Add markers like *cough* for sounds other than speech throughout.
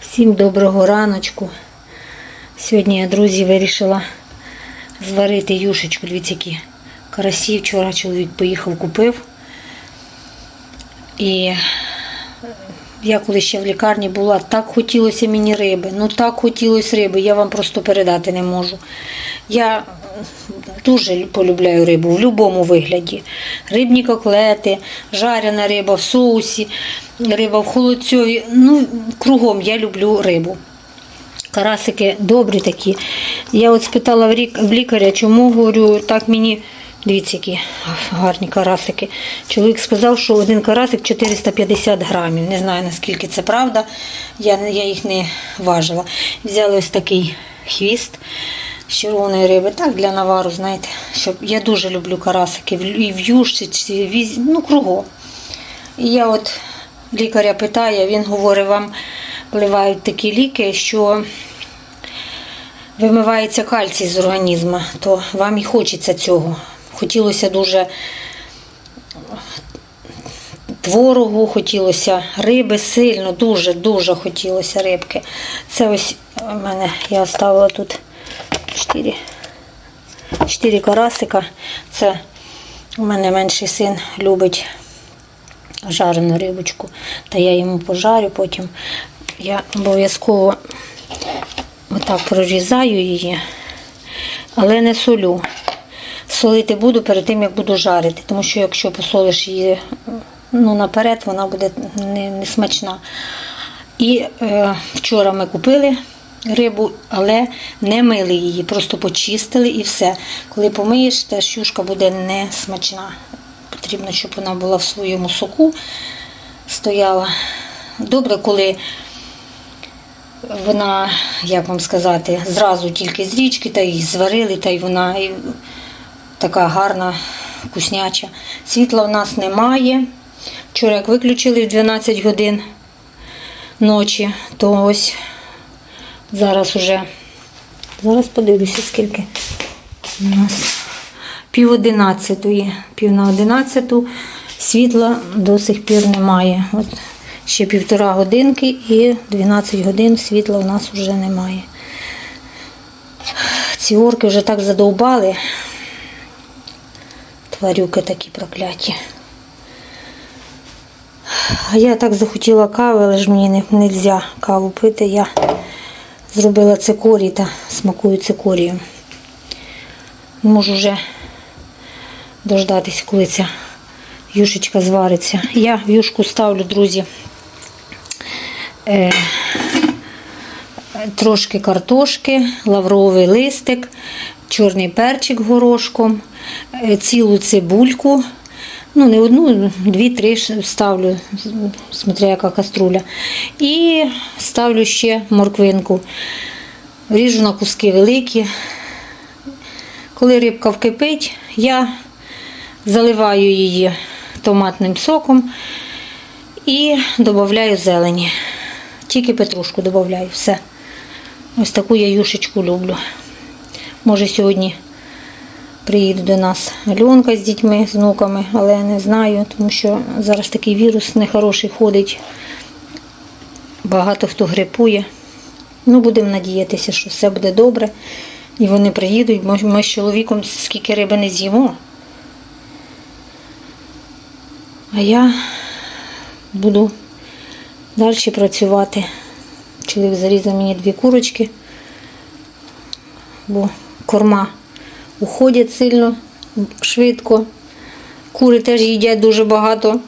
Всім доброго раночку. Сьогодні я, друзі, вирішила зварити юшечку. Дивіться, які карасі. Вчора чоловік поїхав, купив. І я коли ще в лікарні була, так хотілося мені риби. Ну так хотілося риби, я вам просто передати не можу. Я дуже полюбляю рибу в будь-якому вигляді. Рибні коклети, жарена риба в соусі, риба в холодцьові. Ну, кругом я люблю рибу. Карасики добрі такі. Я от спитала в лікаря, чому говорю, так мені. Дивіться, які гарні карасики. Чоловік сказав, що один карасик 450 грамів. Не знаю наскільки це правда. Я, я їх не важила. Взяли ось такий хвіст з червоної риби. Так, для навару, знаєте, щоб я дуже люблю карасики і в юшці, ну, кругом. І я от лікаря питаю, він говорить, вам вливають такі ліки, що вимивається кальцій з організму, то вам і хочеться цього. Хотілося дуже творогу, хотілося риби сильно, дуже-дуже хотілося рибки. Це ось у мене я оставила тут 4, 4 карасика. Це у мене менший син любить жарену рибочку, та я йому пожарю потім. Я обов'язково отак прорізаю її, але не солю. Солити буду перед тим, як буду жарити, тому що якщо посолиш її ну, наперед, вона буде не, не смачна. І е, вчора ми купили рибу, але не мили її, просто почистили і все. Коли помиєш, теж юшка буде не смачна. Потрібно, щоб вона була в своєму соку стояла. Добре, коли вона, як вам сказати, зразу тільки з річки, та її зварили, та й вона така гарна, вкусняча. Світла в нас немає. Вчора як виключили в 12 годин ночі, то ось зараз уже, зараз подивлюся, скільки у нас пів одинадцятої, пів на одинадцяту, світла до сих пір немає. От ще півтора годинки і 12 годин світла у нас вже немає. Ці орки вже так задовбали. Тварюки такі прокляті. А я так захотіла кави, але ж мені не можна каву пити. Я зробила цикорій та смакую цикорієм. Не можу вже дождатись, коли ця юшечка звариться. Я в юшку ставлю, друзі, е, трошки картошки, лавровий листик, чорний перчик горошком, е, цілу цибульку. Ну, не одну, дві-три ставлю, смотря яка каструля. І ставлю ще морквинку. Ріжу на куски великі. Коли рибка вкипить, я заливаю її томатним соком і додаю зелені. Тільки петрушку додаю, все. Ось таку я юшечку люблю. Може сьогодні приїде до нас Альонка з дітьми, з внуками, але я не знаю, тому що зараз такий вірус нехороший ходить. Багато хто грипує. Ну, будемо надіятися, що все буде добре. І вони приїдуть, ми з чоловіком скільки риби не з'їмо. А я буду далі працювати. Чоловік зарізав мені дві курочки, бо корма уходять сильно швидко. Кури теж їдять дуже багато,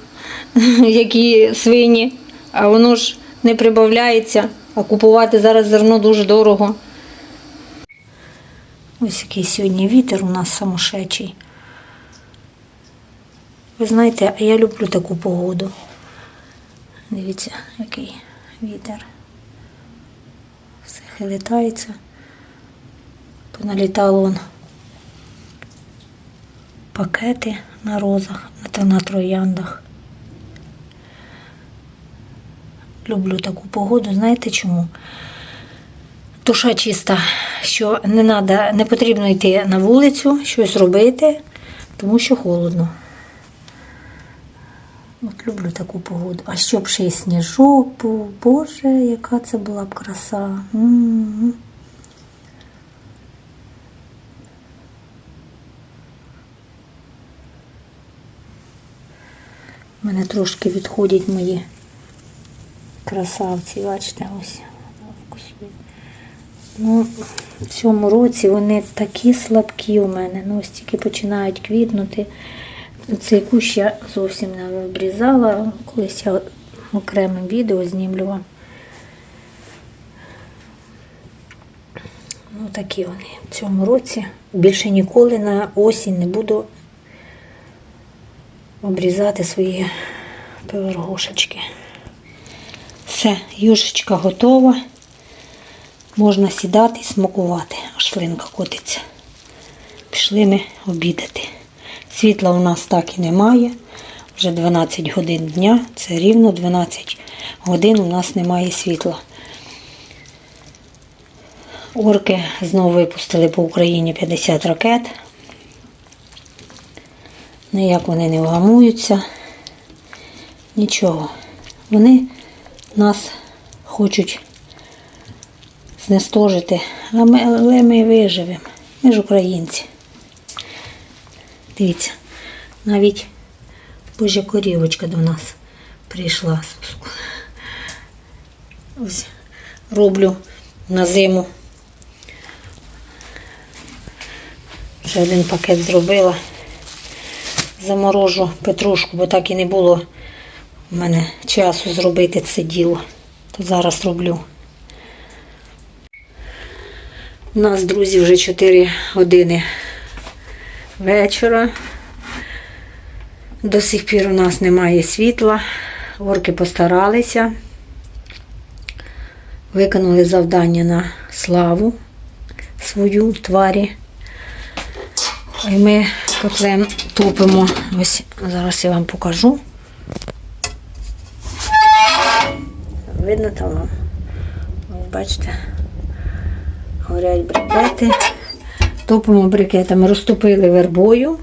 *laughs* як і свині, а воно ж не прибавляється, а купувати зараз зерно дуже дорого. Ось який сьогодні вітер у нас самошечий. Ви знаєте, а я люблю таку погоду. Дивіться, який вітер. Все хилитається. Поналітало он пакети на розах та на трояндах. Люблю таку погоду. Знаєте чому? Душа чиста, що не надо, не потрібно йти на вулицю, щось робити, тому що холодно. От люблю таку погоду. А щоб ще й сніжок був, Боже, яка це була б краса. М. У мене трошки відходять мої красавці, бачите, ось. Ну, в цьому році вони такі слабкі у мене. Ну, ось тільки починають квітнути. Цей кущ я зовсім не обрізала. Колись я окремим відео знімлю вам. Ну, такі вони в цьому році. Більше ніколи на осінь не буду обрізати свої пивергошечки. Все, юшечка готова. Можна сідати і смакувати, аж шлинка котиться. Пішли ми обідати. Світла у нас так і немає. Вже 12 годин дня, це рівно 12 годин у нас немає світла. Орки знову випустили по Україні 50 ракет. Ніяк вони не вгамуються. Нічого. Вони нас хочуть знестожити, але ми виживемо. Ми ж українці. Дивіться, навіть божа корівочка до нас прийшла. Ось роблю на зиму. Вже один пакет зробила. Заморожу петрушку, бо так і не було в мене часу зробити це діло. То зараз роблю. У нас, друзі, вже 4 години вечора. До сих пір у нас немає світла. Орки постаралися. Виконали завдання на славу свою тварі. І ми котлем топимо. Ось зараз я вам покажу. Видно там? Бачите, горять брикети. Топимо брикетами, розтопили вербою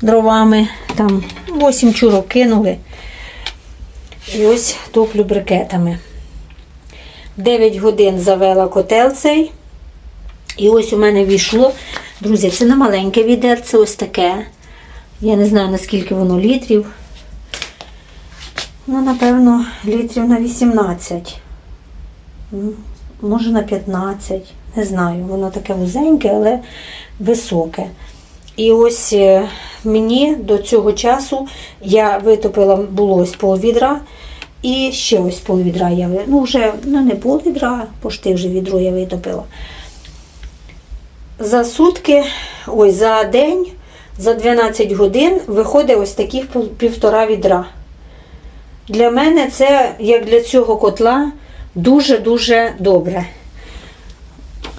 дровами. Там 8 чурок кинули. І ось топлю брикетами. 9 годин завела котел цей. І ось у мене війшло. Друзі, це не маленьке відерце, ось таке. Я не знаю, наскільки воно літрів. Ну, напевно, літрів на 18. Ну, Може на 15. Не знаю. Воно таке вузеньке, але високе. І ось е, мені до цього часу я витопила було ось пол відра. І ще ось пол відра я ну вже ну не пол відра, пошти вже відро я витопила. За сутки, ой, за день, за 12 годин виходить ось таких півтора відра. Для мене це, як для цього котла, дуже-дуже добре.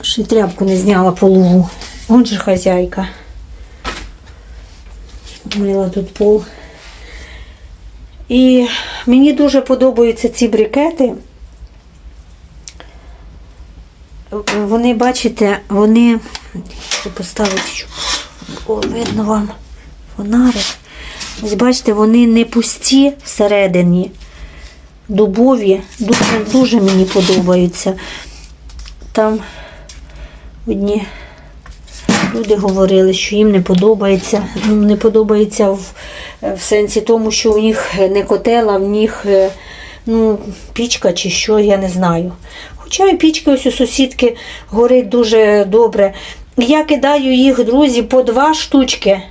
Ще тряпку не зняла пологу. Он же хазяйка. Мила тут пол. І мені дуже подобаються ці брикети. Вони, бачите, вони. Поставити, О, видно вам фонарик. Ось бачите, вони не пусті всередині. Дубові. Дуже, дуже мені подобаються. Там одні люди говорили, що їм не подобається. Ну, не подобається в, в сенсі тому, що у них не котел, а в них е, ну, пічка чи що, я не знаю. Хоча і пічка ось у сусідки горить дуже добре. Я кидаю їх, друзі, по два штучки.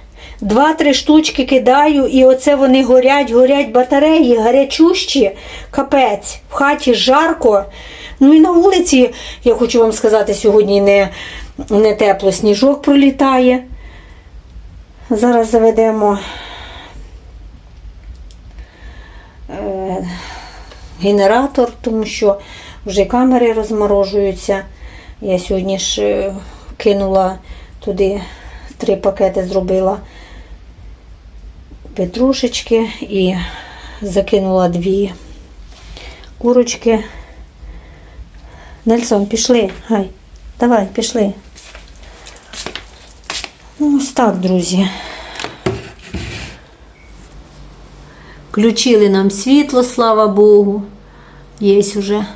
Два-три штучки кидаю, і оце вони горять, горять батареї, гарячущі, капець. В хаті жарко. Ну і на вулиці, я хочу вам сказати, сьогодні не, не тепло, сніжок пролітає. Зараз заведемо е, генератор, тому що вже камери розморожуються. Я сьогодні ж е, кинула туди три пакети, зробила петрушечки і закинула дві курочки. Нельсон, пішли. Гай, давай, пішли. Ну, ось так, друзі. Включили нам світло, слава Богу. Є уже.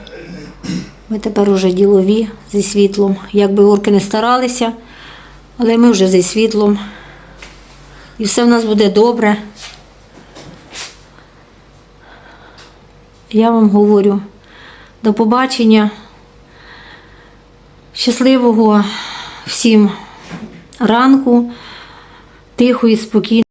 Ми тепер уже ділові зі світлом. Як би орки не старалися, але ми вже зі світлом. І все в нас буде добре. Я вам говорю до побачення. Щасливого всім ранку, тихої, спокійної.